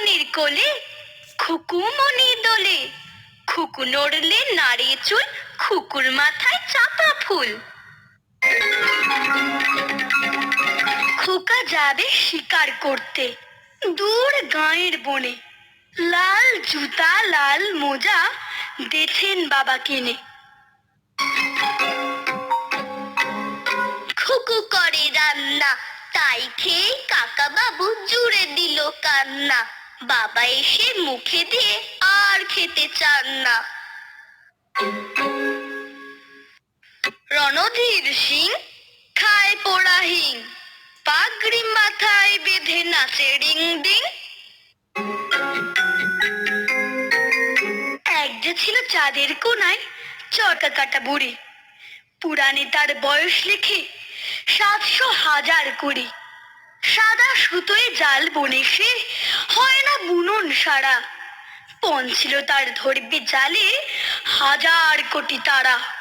মনির কোলে, খুকু মনির দোলে। খুকু নড়লে নাড়িয়ে চুল, খুকুর মাথায় চাপা ফুল। খোকা যাবে শিকার করতে, দূর গাঁয়ের বনে। লাল জুতা, লাল মোজা দেখেন বাবা কিনে। খুকু করে রান্না, তাই খেয়ে কাকা বাবু জুড়ে দিল কান্না। বাবা এসে মুখে দিয়ে আর খেতে চান না। রণধীর সিং খায় পোড়া হিং, পাগড়ি মাথায় বেঁধে নাচে রিং ডিং। এক যে ছিল চাঁদের কোনায় চরকা কাটা বুড়ি, পুরাণে তার বয়স লিখে সাতশো হাজার কুড়ি। সাদা সুতোয় জাল বনে সে হয় না বুনন সারা। পণ ছিল তার ধরবে জালে হাজার কোটি তারা।